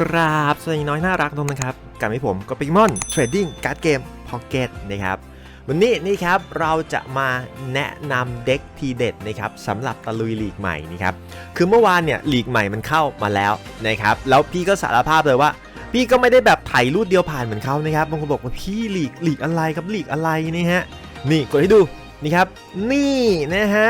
กราบสวัสดีน้อยน่ารักทุกคนนะครับกับมาให้ผมก็ปิกมอนเทรดดิ้งการ์ดเกมพ็อกเก็ตนะครับวันนี้นี่ครับเราจะมาแนะนำเด็กทีเด็ดนะครับสำหรับตะลุยลีกใหม่นี่ครับคือเมื่อวานเนี่ยลีกใหม่มันเข้ามาแล้วนะครับแล้วพี่ก็สารภาพเลยว่า พี่ก็ไม่ได้แบบไถ่รูดเดียวผ่านเหมือนเขานะครับบางคนบอกว่าพี่ลีกลีกอะไรครับลีกอะไรนี่ฮะนี่กดให้ดูนี่ครับนี่นะฮะ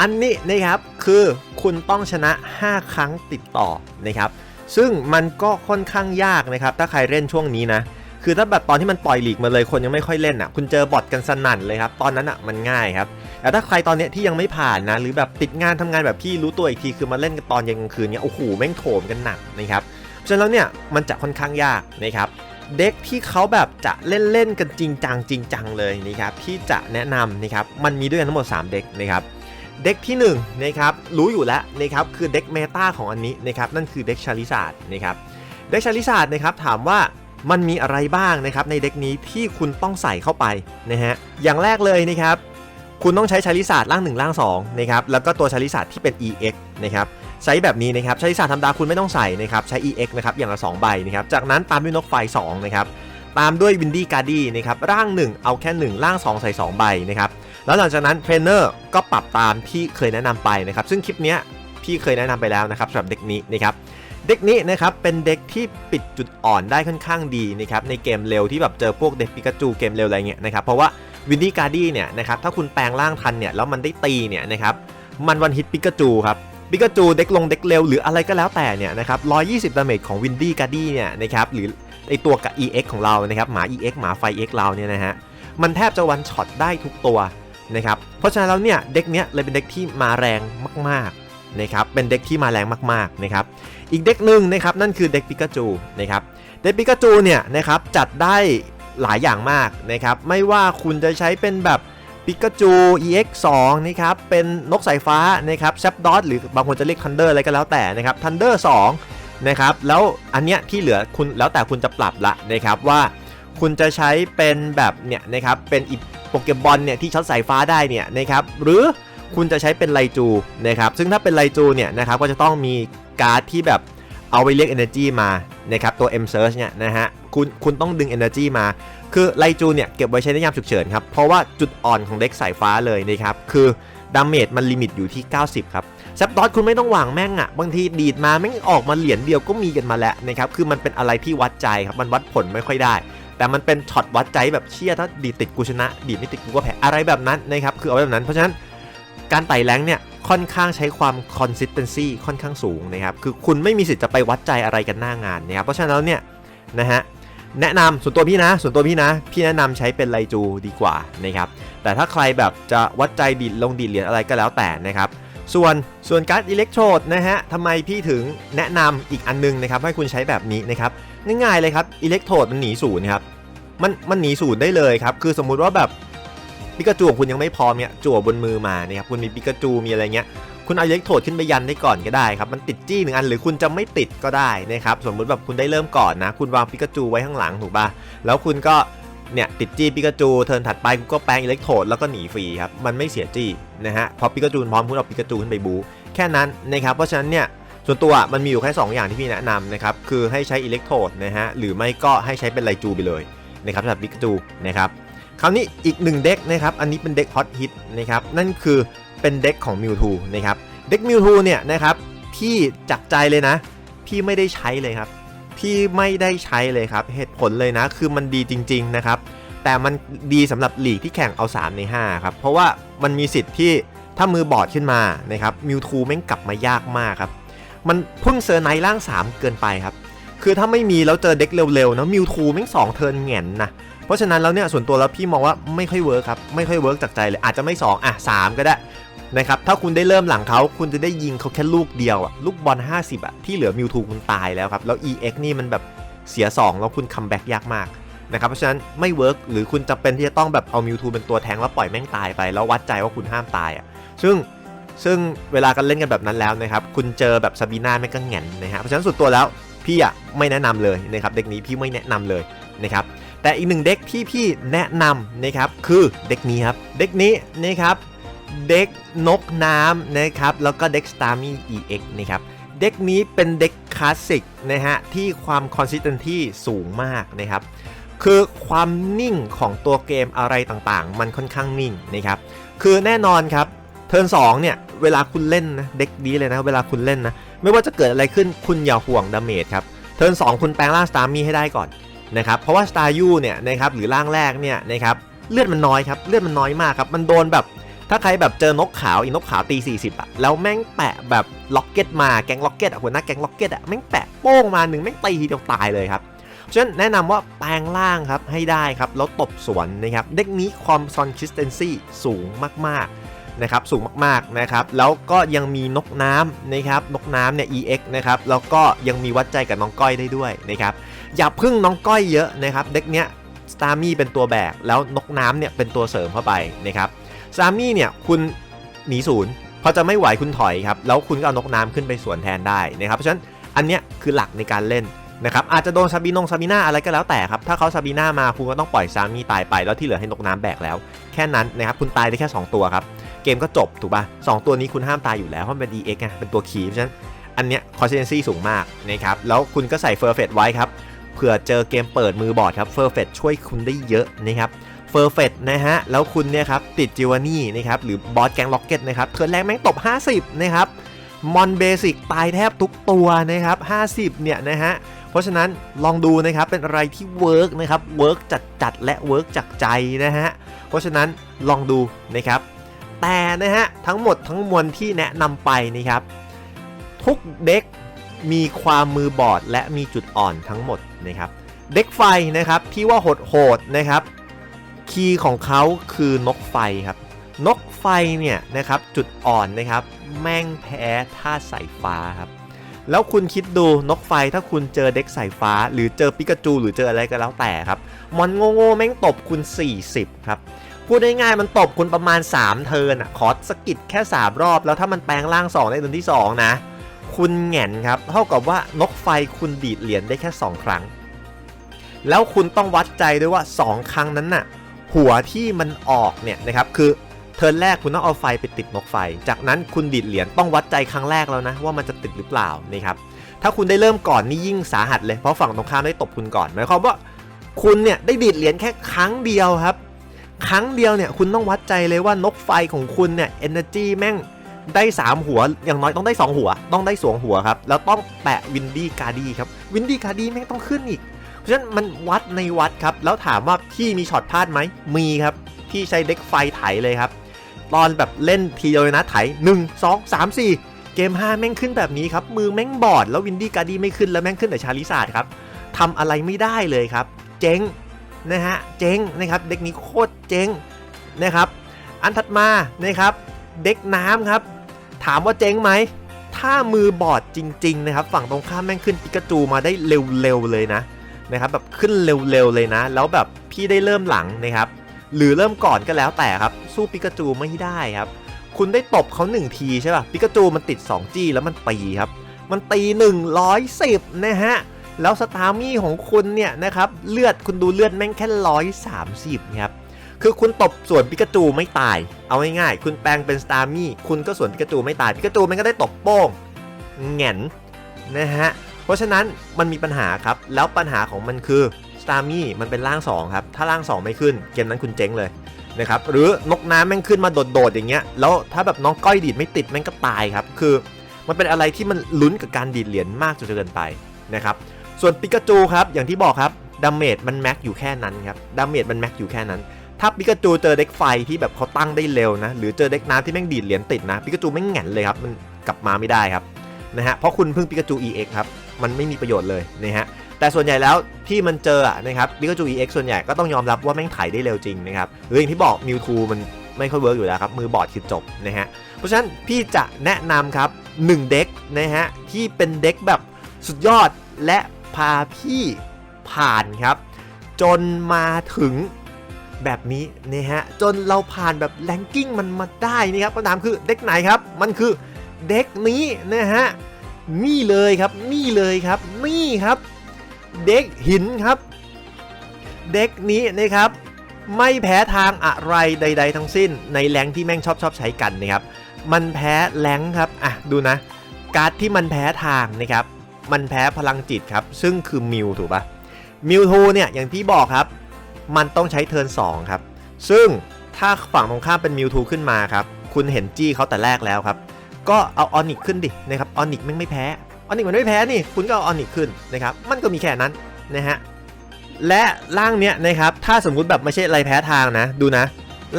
อันนี้นะครับคือคุณต้องชนะ 5 ครั้งติดต่อนะครับ ซึ่งมันก็ค่อนข้างยากนะครับ ถ้าใครเล่นช่วงนี้นะ คือถ้าแบบตอนที่มันปล่อยหลีกมาเลยคนยังไม่ค่อยเล่นอะ คุณเจอบอทกันสนั่นเลยครับ ตอนนั้นอะมันง่ายครับ แต่ถ้าใครตอนเนี้ยที่ยังไม่ผ่านนะ หรือแบบติดงานทำงานแบบพี่รู้ตัวอีกทีคือมาเล่นกันตอนเย็นกลางคืนเนี้ย โอ้โห แม่งโถมกันหนักนะครับ เพราะฉะนั้นแล้วเนี่ยมันจะค่อนข้างยากนะครับเด็กที่เขาแบบจะเล่นเล่นกันจริงจังจริงจังเลยนะครับที่จะแนะนำนะครับมันมีด้วยกันทั้งหมด 3 เด็กนะครับ เด็กที่1นะครับรู้อยู่แล้วนะครับคือเด็กเมตาของอันนี้นะครับนั่นคือเด็กชาลิซาร์ดนะครับเด็กชาลิซาร์ดนะครับถามว่ามันมีอะไรบ้างนะครับในเด็กนี้ที่คุณต้องใส่เข้าไปนะฮะอย่างแรกเลยนะครับคุณต้องใช้ชาลิซาร์ดร่าง1ร่าง2นะครับแล้วก็ตัวชาลิซาร์ดที่เป็น EX นะครับใช้แบบนี้นะครับชาลิซาร์ดธรรมดาคุณไม่ต้องใส่นะครับใช้ EX นะครับอย่างละ2ใบนะครับจากนั้นตามด้วยนกไฟ2นะครับตามด้วยวินดี้การ์ดี้นะครับร่าง 1 เอาแค่1ร่าง 2 ใส่ 2 ใบนะครับ แล้วหลังจากนั้นเทรนเนอร์ก็ปรับตามที่เคยแนะนำไปนะครับ ซึ่งคลิปนี้พี่เคยแนะนำไปแล้วนะครับสำหรับเด็กนี้นะครับเด็กนี้นะครับเป็นเด็กที่ปิดจุดอ่อนได้ค่อนข้างดีนะครับในเกมเร็วที่แบบเจอพวกเด็กปิกาจูเกมเร็วอะไรเงี้ยนะครับเพราะว่าวินดี้การ์ดี้เนี่ยนะครับถ้าคุณแปลงร่างทันเนี่ยแล้วมันได้ตีเนี่ยนะครับมันวันฮิตปิกาจูครับปิกาจูเด็กลงเด็กเร็วหรืออะไรก็แล้วแต่เนี่ยนะครับ120ดาเมจของวินดี้การ์ดี้เนี่ยนะครับหรือไอตัวกับ EX ของเรานะครับหมา EX หมาไฟ ex เราเนี่ยนะฮะมันแทบจะวันช็อตได้ทุกตัว นะครับเพราะฉะนั้นแล้วเนี่ยเด็กเนี้ยเลยเป็นเด็กที่มาแรงมากๆนะครับเป็นเด็กที่มาแรงมากๆนะครับอีกเด็กหนึ่งนะครับนั่นคือเด็กปิกาจูนะครับเด็กปิกาจูเนี่ยนะครับจัดได้หลายอย่างมากนะครับไม่ว่าคุณจะใช้เป็นแบบปิกาจู EX 2 นะครับเป็นนกสายฟ้านะครับแซปดอทหรือบางคนจะเรียกทันเดอร์อะไรก็แล้วแต่นะครับทันเดอร์2นะครับแล้วอันเนี้ยที่เหลือคุณแล้วแต่คุณจะปรับละนะครับว่าคุณจะใช้เป็นแบบเนี่ยนะครับเป็นอี โปเกมบอลเนี่ยที่ช็อตสายฟ้าได้เนี่ยนะครับหรือคุณจะใช้เป็นไลจูนะครับซึ่งถ้าเป็นไลจูเนี่ยนะครับก็จะต้องมีการ์ดที่แบบเอาไปเรียก Energy มานะครับตัว M Search เนี่ยนะฮะคุณคุณต้องดึง Energy มา คือไลจูเนี่ยเก็บไว้ใช้ในยามฉุกเฉินครับ เพราะว่าจุดอ่อนของเด็กสายฟ้าเลยนะครับ คือดาเมจมันลิมิตอยู่ที่ 90 ครับแซปดอทคุณไม่ต้องหวังแม่งอะ่ะ บางทีดีดมาแม่งออกมาเหรียญเดียวก็มีกันมาแล้วนะครับ คือมันเป็นอะไรที่วัดใจครับ มันวัดผลไม่ค่อยได้ แต่มันเป็นช็อตวัดใจแบบเชี่ยถ้าดีติดกูชนะ ดีไม่ติดกูก็แพ้อะไรแบบนั้นนะครับคือเอาไว้แบบนั้นเพราะฉะนั้นการไต่แรงเนี่ยค่อนข้างใช้ความ consistency ค่อนข้างสูงนะครับคือคุณไม่มีสิทธิ์จะไปวัดใจอะไรกันหน้างานนะครับเพราะฉะนั้นเนี่ยนะฮะแนะนำส่วนตัวพี่นะ ส่วนตัวพี่นะ พี่แนะนำใช้เป็นไลจูดีกว่านะครับแต่ถ้าใครแบบจะวัดใจดีดลงดีดเหรียญอะไรก็แล้วแต่นะครับส่วนส่วนการ์ดอิเล็กโทรดนะฮะทำไมพี่ถึงแนะนำอีกอันนึงนะครับให้คุณใช้แบบนี้นะครับ ง่ายๆเลยครับอิเล็กโทรดมันหนีศูนย์ครับมันมันหนีศูนย์ได้เลยครับ คือสมมุติว่าแบบปิกาจูของคุณยังไม่พร้อมเนี่ยจั่วบนมือมานี่ครับคุณมีปิกาจูมีอะไรเงี้ยคุณเอาอิเล็กโทรดขึ้นไปยันได้ก่อนก็ได้ครับมันติดจี้หนึ่งอันหรือคุณจะไม่ติดก็ได้นะครับสมมุติแบบคุณได้เริ่มก่อนนะ คุณวางปิกาจูไว้ข้างหลังถูกป่ะแล้วคุณก็เนี่ยติดจี้ปิกาจูเทิร์นถัดไปคุณก็แปลงอิเล็กโทรดแล้วก็หนีฟรีครับมันไม่เสียจี้นะฮะพอปิกาจูพร้อมคุณเอาปิกาจูขึ้นไปบูแค่นั้นนะครับเพราะฉะนั้นเนี่ย ส่วนตัวมันมีอยู่แค่2อย่างที่พี่แนะนำนะครับคือให้ใช้อิเล็กโทรดนะฮะหรือไม่ก็ให้ใช้เป็นไลจูไปเลยนะครับสำหรับปิกจูนะครับคราวนี้อีกหนึ่งเด็กนะครับอันนี้เป็นเด็กฮอตฮิตนะครับนั่นคือเป็นเด็กของมิวทูนะครับเด็กมิวทูเนี่ยนะครับพี่จักใจเลยนะ พี่ไม่ได้ใช้เลยครับพี่ไม่ได้ใช้เลยครับเหตุผลเลยนะคือมันดีจริงๆนะครับแต่มันดีสำหรับหลีกที่แข่งเอา 3 ใน 5 ครับ เพราะว่ามันมีสิทธิ์ที่ถ้ามือบอดขึ้นมานะครับมิวทูแม่งกลับมายากมากครับ มันพึ่งเซอร์ไนท์ร่าง3เกินไปครับ คือถ้าไม่มีแล้วเจอเด็กเร็วๆนะมิวทูแม่งสองเทิร์นแง่นนะเพราะฉะนั้นแล้วเนี่ยส่วนตัวแล้วพี่มองว่าไม่ค่อยเวิร์คครับไม่ค่อยเวิร์กจากใจเลยอาจจะไม่ 2 อะ 3 ก็ได้นะครับถ้าคุณได้เริ่มหลังเขาคุณจะได้ยิงเขาแค่ลูกเดียวอะลูกบอล 50อะที่เหลือมิวทูคุณตายแล้วครับ แล้ว EX นี่มันแบบเสีย 2 แล้วคุณคัมแบ็กยากมากนะครับเพราะฉะนั้นไม่เวิร์กหรือคุณจะเป็นที่จะต้องแบบเอามิวทูเป็นตัวแทงแล้วปล่อยแม่งตายไป แล้ววัดใจว่าคุณห้ามตายอะซึ่ง ซึ่งเวลากันเล่นกันแบบนั้นแล้วนะครับ คุณเจอแบบซาบีน่าไม่ก็แหง่นนะฮะเพราะฉะนั้นสุดตัวแล้วพี่อะไม่แนะนำเลยนะครับเด็กนี้พี่ไม่แนะนำเลยนะครับแต่อีกหนึ่งเด็กที่พี่แนะนำนะครับคือเด็กนี้ครับเด็กนี้นะครับเด็กนกน้ำนะครับแล้วก็เด็ก s t a r m y EX นะครับเด็กนี้เป็นเด็กคลาสสิกนะฮะที่ความ consistency สูงมากนะครับคือความนิ่งของตัวเกมอะไรต่างๆ มันค่อนข้างนิ่งนะครับคือแน่นอนครับเทิร์นสเนี่ย เวลาคุณเล่นนะเด็กนี้เลยนะ เวลาคุณเล่นนะ ไม่ว่าจะเกิดอะไรขึ้นคุณอย่าห่วงดาเมจครับเทิร์นสคุณแปลงร่างสตาร์มีให้ได้ก่อนนะครับเพราะว่าสตาร์ยูเนี่ยนะครับหรือร่างแรกเนี่ยนะครับเลือดมันน้อยครับเลือดมันน้อยมากครับมันโดนแบบถ้าใครแบบเจอนกขาวอีนกขาวตี 40อะแล้วแม่งแปะแบบล็อกเก็ตมาแก๊งล็อกเก็ตอะหัวหน้าแก๊งล็อกเก็ตอะแม่งแปะโป้งมาหนึ่งแม่งตีทีเดียวตายเลยครับฉะนั้นแนะนำว่าแปลงร่างครับให้ได้ครับแล้วตบสวนนะครับเด็กนี้ความ consistency สูงมากๆ นะครับสูงมากๆนะครับแล้วก็ยังมีนกน้ำนะครับนกน้ำเนี่ย EX นะครับแล้วก็ยังมีวัดใจกับน้องก้อยได้ด้วยนะครับอย่าพึ่งน้องก้อยเยอะนะครับเด็กเนี้ยสตาร์มี่เป็นตัวแบกแล้วนกน้ำเนี่ยเป็นตัวเสริมเข้าไปนะครับซามี่เนี่ยคุณหนีศูนย์พอจะไม่ไหวคุณถอยครับแล้วคุณก็เอานกน้ำขึ้นไปสวนแทนได้นะครับเพราะฉะนั้นอันเนี้ยคือหลักในการเล่นนะครับอาจจะโดนซาบีนงซาบีน่าอะไรก็แล้วแต่ครับถ้าเขาซาบีน่ามาคุณก็ต้องปล่อยซามี่ตายไปแล้วที่เหลือให้นกน้ำแบกแล้ว แค่นั้นนะครับคุณตายได้แค่ 2 ตัวครับ เกมก็จบถูกปะ่ะสตัวนี้คุณห้ามตายอยู่แล้ว เพราะมันเป็น EX ไงเป็นตัวคีย์เพราะฉะนั้น อันเนี้ย consistency สูงมากนะครับ แล้วคุณก็ใส่เฟอร์เฟตไว้ครับเผื่อเจอเกมเปิดมือบอร์ดครับเฟอร์เฟตช่วยคุณได้เยอะนะครับเฟอร์เฟตนะฮะ แล้วคุณเนี่ยครับติดจิวานี่นะครับหรือบอสแกงล็อกเก็ตนะครับเทิร์นแรงแม่งตบ 50 นะครับมอนเบสิกตายแทบทุกตัวนะครับ 50 เนี่ยนะฮะ เพราะฉะนั้นลองดูนะครับ เป็นอะไรที่เวิร์กนะครับ เวิร์กจัดจัดและเวิร์กจากใจนะฮะ เพราะฉะนั้นลองดูนะครับ แต่นะฮะทั้งหมดทั้งมวลที่แนะนำไปนะครับ ทุกเด็กมีความมือบอดและมีจุดอ่อนทั้งหมดนะครับเด็กไฟนะครับที่ว่าโหดๆนะครับ คีย์ของเขาคือนกไฟครับ นกไฟเนี่ยนะครับจุดอ่อนนะครับ แม่งแพ้ท่าสายฟ้าครับแล้วคุณคิดดูนกไฟถ้าคุณเจอเด็กสายฟ้า หรือเจอปิกาจู หรือเจออะไรก็แล้วแต่ครับ มอนโง่ๆแม่งตบคุณ 40 ครับ พูดง่ายๆมันตบคุณประมาณ 3 เทิร์นอะขอสกิดแค่ 3 รอบ แล้วถ้ามันแปลงร่าง 2 ในเทิร์นที่ 2 นะ คุณแง่นครับ เท่ากับว่านกไฟคุณดีดเหรียญได้แค่ 2 ครั้ง แล้วคุณต้องวัดใจด้วยว่า 2 ครั้งนั้นน่ะ หัวที่มันออกเนี่ยนะครับคือเทิร์นแรกคุณต้องเอาไฟไปติดนกไฟ จากนั้นคุณดีดเหรียญต้องวัดใจครั้งแรกแล้วนะ ว่ามันจะติดหรือเปล่านะครับถ้าคุณได้เริ่มก่อนนี่ยิ่งสาหัสเลยเพราะฝั่งตรงข้ามได้ตบคุณก่อนหมายความว่าคุณเนี่ยได้ดีดเหรียญแค่ครั้งเดียวครับ ครั้งเดียวเนี่ยคุณต้องวัดใจเลยว่านกไฟของคุณเนี่ยเอเนอร์จีแม่งได้ 3 หัว อย่างน้อยต้องได้ 2 หัว ต้องได้สวงหัวครับ แล้วต้องแปะวินดี้การ์ดีครับ วินดี้การ์ดีแม่งต้องขึ้นอีก เพราะฉะนั้นมันวัดในวัดครับ แล้วถามว่าพี่มีช็อตพลาดไหม มีครับ พี่ใช้เด็กไฟไถเลยครับ ตอนแบบเล่นทีเดียวนะไถ 1 2 3 4 เกม 5 แม่งขึ้นแบบนี้ครับ มือแม่งบอด แล้ววินดี้การ์ดี้ไม่ขึ้น แล้วแม่งขึ้นแต่ชาลิซาดครับทำอะไรไม่ได้เลยครับ เจ๊ง นะฮะเจ๊งนะครับเด็กนี้โคตรเจ๊งนะครับอันถัดมานะครับเด็กน้ำครับ ถามว่าเจ๊งไหมถ้ามือบอดจริงๆนะครับฝั่งตรงข้ามแม่งขึ้นปิกาจูมาได้เร็วๆเลยนะนะครับแบบขึ้นเร็วๆเลยนะ แล้วแบบพี่ได้เริ่มหลังนะครับหรือเริ่มก่อนก็แล้วแต่ครับ สู้ปิกาจูไม่ได้ครับคุณได้ตบเขา1ทีใช่ป่ะปิกาจูมันติด2จี้แล้วมันตีครับ มันตี 110นะฮะ แล้วสตาร์มี่ของคุณเนี่ยนะครับเลือดคุณดูเลือดแม่งแค่130ครับคือคุณตบส่วนปิกาจูไม่ตาย เอาง่ายๆคุณแปลงเป็นสตาร์มี่คุณก็ส่วนปิกาจูไม่ตายปิกาจูมันก็ได้ตบโป้งแง่นนะฮะเพราะฉะนั้นมันมีปัญหาครับแล้วปัญหาของมันคือสตาร์มี่มันเป็นร่าง 2 ครับ ถ้าร่าง 2 ไม่ขึ้นเกมนั้นคุณเจ๊งเลยนะครับหรือนกน้ำแม่งขึ้นมาโดดๆอย่างเงี้ยแล้วถ้าแบบน้องก้อยดีดไม่ติดแม่งก็ตายครับคือมันเป็นอะไรที่มันลุ้นกับการดีดเหรียญมากจนเกินไปนะครับ ส่วนปิกาจูครับอย่างที่บอกครับดาเมจมันแม็กอยู่แค่นั้นครับดาเมจมันแม็กอยู่แค่นั้น ถ้าปิกาจูเจอเด็กไฟที่แบบเขาตั้งได้เร็วนะ หรือเจอเด็กน้ำที่แม่งดีดเหรียญติดนะปิกาจูแม่งแง่นเลยครับมันกลับมาไม่ได้ครับนะฮะเพราะคุณเพิ่งปิกาจู EX ครับมันไม่มีประโยชน์เลยนะฮะแต่ส่วนใหญ่แล้วที่มันเจออะนะครับบิกาจู EX ส่วนใหญ่ก็ต้องยอมรับว่าแม่งไถได้เร็วจริงนะครับหรืออย่างที่บอกมิวทูมันไม่ค่อยเวิร์กอยู่แล้วครับมือบอดคือจบนะฮะเพราะฉะนั้นพี่จะแนะนำครับ1เด็กนะฮะที่เป็นเด็กแบบสุดยอดและ พาพี่ผ่านครับ จนมาถึงแบบนี้นะฮะจนเราผ่านแบบแลงกิ้งมันมาได้นี่ครับคำถามคือเด็กไหนครับ มันคือเด็กนี้นะฮะนี่เลยครับนี่เลยครับนี่ครับ เด็กหินครับ เด็กนี้นะครับ ไม่แพ้ทางอะไรใด ๆ ทั้งสิ้น ในแรงที่แม่งชอบชอบใช้กันนะครับ มันแพ้แรงครับอะดูนะ การ์ดที่มันแพ้ทางนะครับ มันแพ้พลังจิตครับ ซึ่งคือมิวถูกปะมิวทูเนี่ยอย่างที่บอกครับ มันต้องใช้เทิร์น2ครับ ซึ่งถ้าฝั่งตรงข้ามเป็นมิวทูขึ้นมาครับ คุณเห็นจี้เขาแต่แรกแล้วครับ ก็เอาออนิกขึ้นดินะครับออนิกไม่ไม่แพ้ออนิกมันไม่แพ้นี่คุณก็เอาออนิกขึ้นนะครับ มันก็มีแค่นั้นนะฮะและร่างเนี้ยนะครับ ถ้าสมมุติแบบไม่ใช่ไรแพ้ทางนะ ดูนะ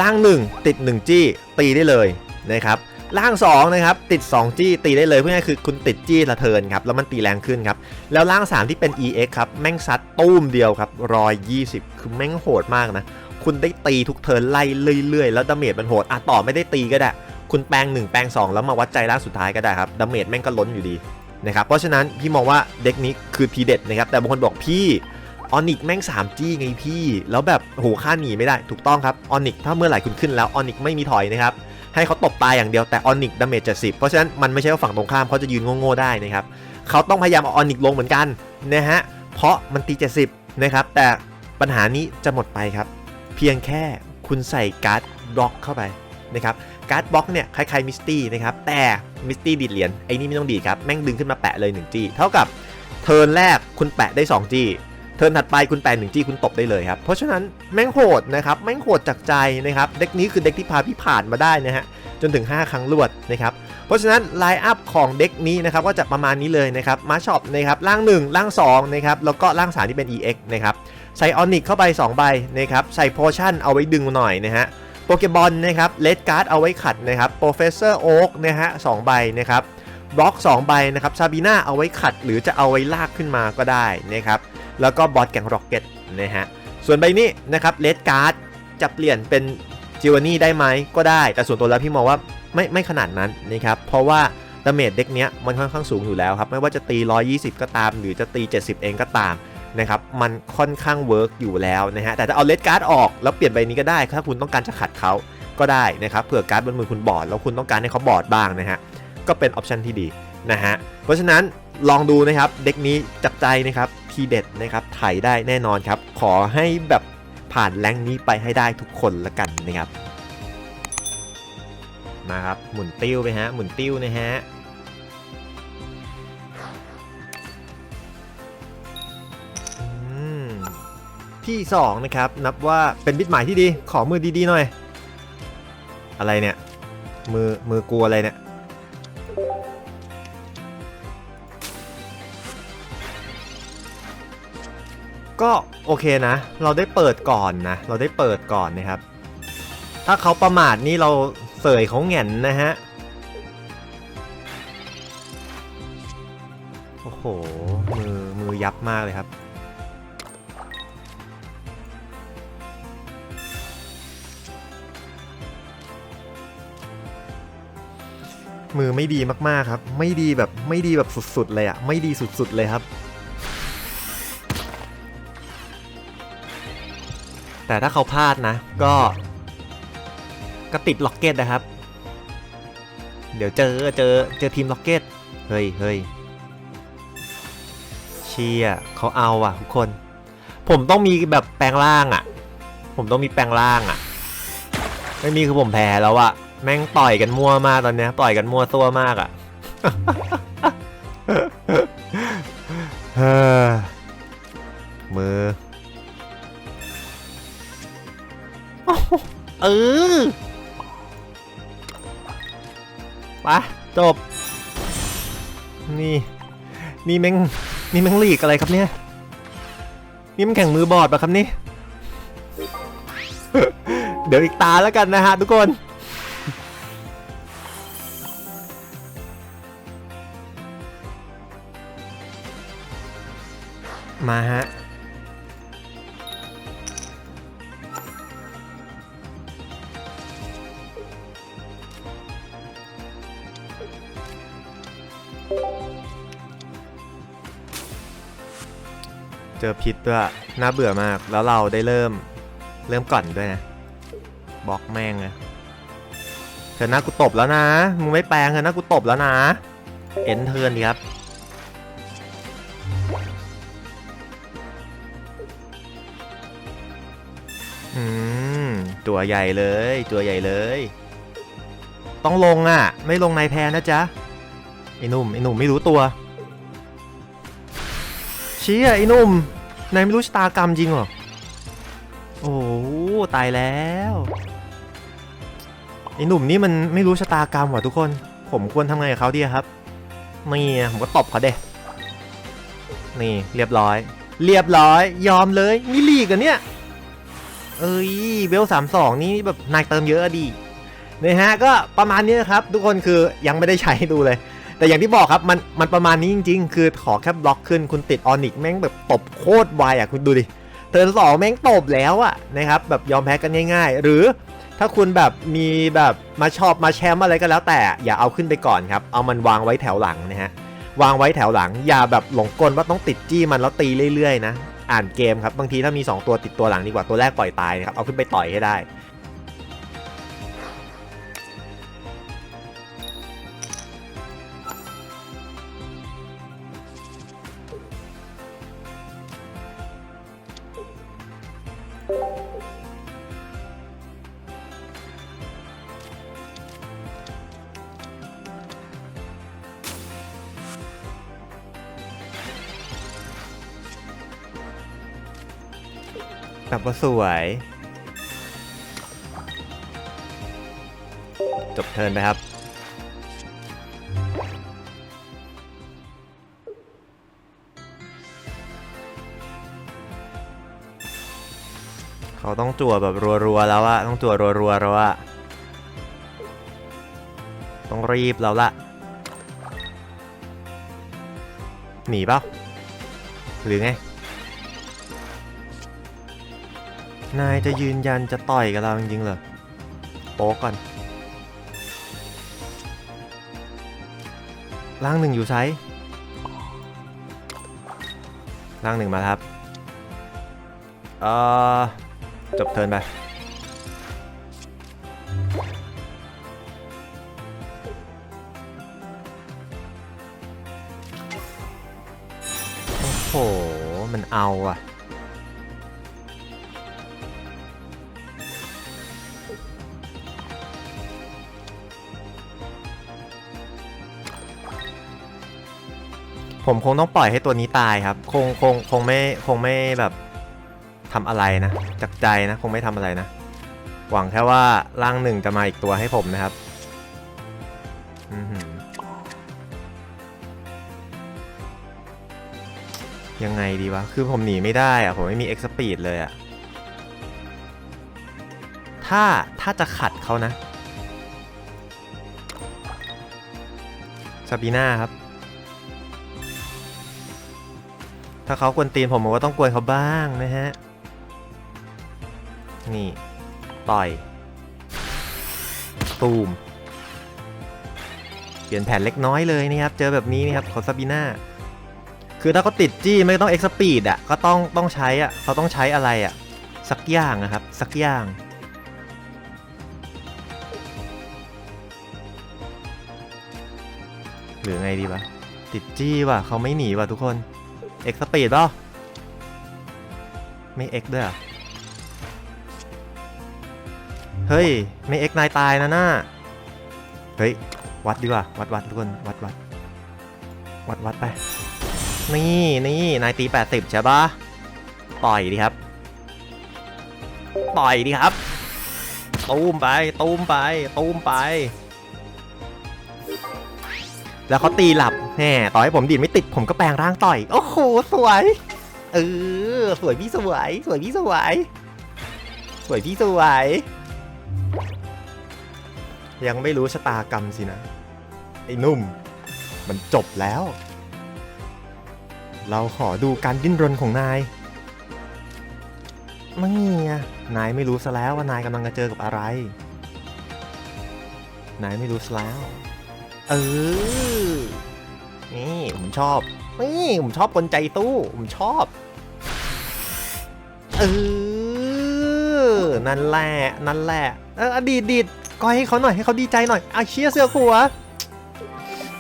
ร่าง1ติด 1 จี้ตีได้เลยนะครับ ร่าง2นะครับติด 2 จี้ตีได้เลยเพื่อง่ายๆคือคุณติดจี้ละเทินครับแล้วมันตีแรงขึ้นครับแล้วร่าง 3 ที่เป็น EX ครับแม่งซัดตู้มเดียวครับร้อยยี่สิบคือแม่งโหดมากนะ คุณได้ตีทุกเทินไล่เรื่อยๆ แล้วดาเมจมันโหดอะต่อไม่ได้ตีก็ได้ คุณแปลง 1 แปลง 2 แล้วมาวัดใจร่างสุดท้ายก็ได้ครับดาเมจแม่งก็ล้นอยู่ดีนะครับเพราะฉะนั้นพี่มองว่าเด็กนี้คือทีเด็ดนะครับแต่บางคนบอกพี่ออนิกแม่ง 3G ไงพี่ แล้วแบบโหค่าหนีไม่ได้ถูกต้องครับออนิกถ้าเมื่อไหร่คุณขึ้นแล้วออนิกไม่มีถอยนะครับ ให้เขาตบตายอย่างเดียวแต่ออนิกดาเมจจะสิบเพราะฉะนั้นมันไม่ใช่ว่าฝั่งตรงข้ามเขาจะยืนโง่ๆได้นะครับเขาต้องพยายามเอาออนิกลงเหมือนกันนะฮะเพราะมันตี 70 นะครับ แต่ปัญหานี้จะหมดไปครับ เพียงแค่คุณใส่การ์ดบล็อกเข้าไปนะครับการ์ดบล็อกเนี่ยคล้ายๆมิสตี้นะครับแต่มิสตี้ดีดเหรียญไอ้นี่ไม่ต้องดีครับ แม่งดึงขึ้นมาแปะเลย1จี้เท่ากับเทิร์นแรกคุณแปะได้2จี้ เทิร์นถัดไปคุณแปลงหนึ่งจี้คุณตบได้เลยครับ เพราะฉะนั้นแม่งโหดนะครับแม่งโหดจากใจนะครับเด็กนี้คือเด็กที่พาพี่ผ่านมาได้นะฮะจนถึง 5 ครั้งรวดนะครับเพราะฉะนั้นไลน์อัพของเด็กนี้นะครับก็จะประมาณนี้เลยนะครับมาช็อปนะครับร่าง1ร่าง2นะครับแล้วก็ร่าง3ที่เป็น EX นะครับใส่ออนิกเข้าไป 2 ใบนะครับใส่โพชั่นเอาไว้ดึงหน่อยนะฮะโปเกบอลนะครับเลดการ์ดเอาไว้ขัดนะครับโปรเฟสเซอร์โอ๊กนะฮะสใบนะครับบล็อก 2 ใบนะครับซาบีนาเอาไว้ขัดหรือจะเอาไว้ลากขึ้นมาก็ได้นะครับ แล้วก็บอสแกงร็อกเก็ตนะฮะส่วนใบนี้นะครับเลดการ์ดจะเปลี่ยนเป็นจิวานี่ได้ไหมก็ได้ แต่ส่วนตัวแล้วพี่มองว่าไม่ไม่ขนาดนั้นนะครับเพราะว่าดาเมจเด็กเนี้ยมันค่อนข้างสูงอยู่แล้วครับไม่ว่าจะตี 120 ก็ตาม หรือจะตี 70 เองก็ตามนะครับมันค่อนข้างเวิร์กอยู่แล้วนะฮะแต่ถ้าเอาเลดการ์ดออกแล้วเปลี่ยนใบนี้ก็ได้ ถ้าคุณต้องการจะขัดเขาก็ได้นะครับเผื่อการ์ดบนมือคุณบอดแล้วคุณต้องการให้เขาบอดบ้างนะฮะก็เป็นออปชันที่ดีนะฮะเพราะฉะนั้นลองดูนะครับเด็กนี้จับใจนะครับ ทีเด็ดนะครับไถได้แน่นอนครับ ขอให้แบบผ่านแรงนี้ไปให้ได้ทุกคนละกันนะครับ มาครับ หมุนติ้วไปฮะ หมุนติ้วนะฮะที่2นะครับนับว่าเป็นบิดหมายที่ดี ขอมือดีๆหน่อย อะไรเนี่ย มือมือกลัวอะไรเนี่ย ก็โอเคนะ เราได้เปิดก่อนนะ เราได้เปิดก่อนนะครับ ถ้าเขาประมาทนี่เราเสยเขาแง่นนะฮะ โอ้โห มือมือยับมากเลยครับ มือไม่ดีมากๆครับ ไม่ดีแบบไม่ดีแบบสุดๆเลยอะไม่ดีสุดๆเลยครับ แต่ถ้าเขาพลาดนะ ก็ก็ติดล็อกเก็ตนะครับ เดี๋ยวเจอเจอเจอทีมล็อกเก็ต เฮ้ยเฮ้ยเชียเขาเอาอะทุกคน ผมต้องมีแบบแปลงร่างอะ ผมต้องมีแปลงร่างอะ ไม่มีคือผมแพ้แล้วอะ แม่งต่อยกันมั่วมากตอนเนี้ยต่อยกันมั่วตัวมากอะเฮ้อมือ เออไปจบ นี่ นี่แม่งนี่แม่งลีกอะไรครับเนี่ย นี่มันแข่งมือบอดปะครับนี่ เดี๋ยวอีกตาแล้วกันนะฮะทุกคนมาฮะ เจอพิษด้วยน่าเบื่อมากแล้วเราได้เริ่ม เริ่มก่อนด้วยนะบล็อกแม่งนะเธอหน้ากูตบแล้วนะมึงไม่แปลงเธอหน้ากูตบแล้วนะเอ็นเทิร์นดีครับอืมตัวใหญ่เลยตัวใหญ่เลย ต้องลงอะ ไม่ลงในแพนนะจ๊ะไอ้หนุ่มไอ้หนุ่มไม่รู้ตัว ชี่ยไอ้นุ่มนายไม่รู้ชะตากรรมจริงเหรอ โอ้โหตายแล้วไอ้หนุ่มนี่มันไม่รู้ชะตากรรมว่ะทุกคน ผมควรทำไงกับเขาดีครับนี่ผมก็ตบเขาเด้นี่เรียบร้อย เรียบร้อย ยอมเลยนี่ลีกอะเนี่ย เอ้ยเวลสามสองนี่แบบนายเติมเยอะอดีนะฮะก็ประมาณนี้นะครับ ทุกคนคือยังไม่ได้ใช้ดูเลย แต่อย่างที่บอกครับมันมันประมาณนี้จริง ๆ คือขอแค่บล็อกขึ้นคุณติดออนิกแม่งแบบตบโคตรไวอะคุณดูดิเทิร์นสองแม่งตบแล้วอะนะครับแบบยอมแพ้กันง่าย ๆ หรือถ้าคุณแบบมีแบบมาชอบมาแชมป์อะไรก็แล้วแต่อย่าเอาขึ้นไปก่อนครับ เอามันวางไว้แถวหลังนะฮะวางไว้แถวหลัง อย่าแบบหลงกลว่าต้องติดจี้มันแล้วตีเรื่อยๆนะอ่านเกมครับบางทีถ้ามี 2 ตัวติดตัวหลังดีกว่าตัวแรกปล่อยตายนะครับเอาขึ้นไปต่อยให้ได้ แบบว่าสวย จบเทินไปครับ เขาต้องจั่วแบบรัวๆแล้วอะต้องจั่วรัวๆแล้วอะต้องรีบแล้วละหนีเปล่าหรือไง นายจะยืนยันจะต่อยกับเราจริงๆเหรอโป๊ก่อนร่างหนึ่งอยู่ไซส์ร่างหนึ่งมาครับเอ่อจบเทินไปโอ้โห มันเอาอะ ผมคงต้องปล่อยให้ตัวนี้ตายครับ คงคงคงไม่คงไม่แบบทำอะไรนะจากใจนะคงไม่ทำอะไรนะ หวังแค่ว่าร่างหนึ่งจะมาอีกตัวให้ผมนะครับอือหือยังไงดีวะ คือผมหนีไม่ได้อะผมไม่มี X speed เลยอะถ้าถ้าจะขัดเขานะซาบีน่าครับ ถ้าเขากวนตีนผมผมก็ต้องกวนเขาบ้างนะฮะ นี่ ต่อย ตูม เปลี่ยนแผนเล็กน้อยเลยนะครับ เจอแบบนี้นะครับของซาบิน่า คือถ้าเขาติดจี้ไม่ต้องเอ็กซ์ปีดอะ ก็ต้องต้องใช้อะ เขาต้องใช้อะไรอะ สักอย่างนะครับ สักอย่างหรือไงดีวะ ติดจี้ว่ะเขาไม่หนีว่ะทุกคน เอ็กสปีดป่ะไม่เอ็กด้วยเหรอเฮ้ย ไม่เอ็กนายตายนะน่าเฮ้ย วัดดีกว่า วัดวัดทุกคนวัดวัดวัดวัดไป นี่นี่นายตี80ใช่ปะต่อยดีครับ ต่อยดีครับ ตูมไป ตูมไป ตูมไป แล้วเขาตีหลับแหมต่อให้ผมดีดไม่ติดผมก็แปลงร่างต่อย โอ้โห สวย เออ สวยพี่สวย สวยพี่สวย สวยพี่สวย ยังไม่รู้ชะตากรรมสินะ ไอ้นุ่ม มันจบแล้ว เราขอดูการดิ้นรนของนายไม่ไงนายไม่รู้ซะแล้วว่านายกำลังจะเจอกับอะไร นายไม่รู้ซะแล้ว เออ นี่ผมชอบ นี่ผมชอบกลใจตู้ ผมชอบ เออ นั่นแหละ นั่นแหละ เออดีดดีดก็ให้เขาหน่อยให้เขาดีใจหน่อยอาเชียร์เสือขัว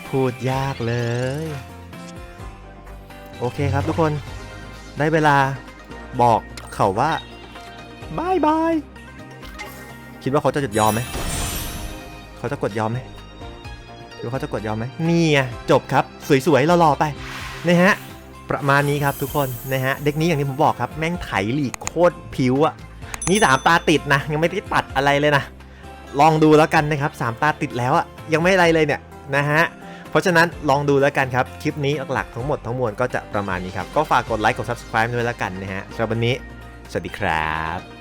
พูดยากเลย โอเคครับทุกคน ได้เวลาบอกเขาว่าบายบาย คิดว่าเขาจะหยุดยอมไหม เขาจะกดยอมไหม ดูเขาจะกดยอมไหมนี่ไงจบครับ สวยๆหล่อๆไปนะฮะประมาณนี้ครับทุกคนนะฮะเด็กนี้อย่างที่ผมบอกครับแม่งไถหลีกโคตรผิวอะนี่สามตาติดนะยังไม่ได้ตัดอะไรเลยนะลองดูแล้วกันนะครับสามตาติดแล้วอะยังไม่อะไรเลยเนี่ยนะฮะเพราะฉะนั้นลองดูแล้วกันครับคลิปนี้หลักๆทั้งหมดทั้งมวลก็จะประมาณนี้ครับก็ฝากกดไลค์กด subscribe ด้วยแล้วกันนะฮะสำหรับวันนี้ สวัสดีครับ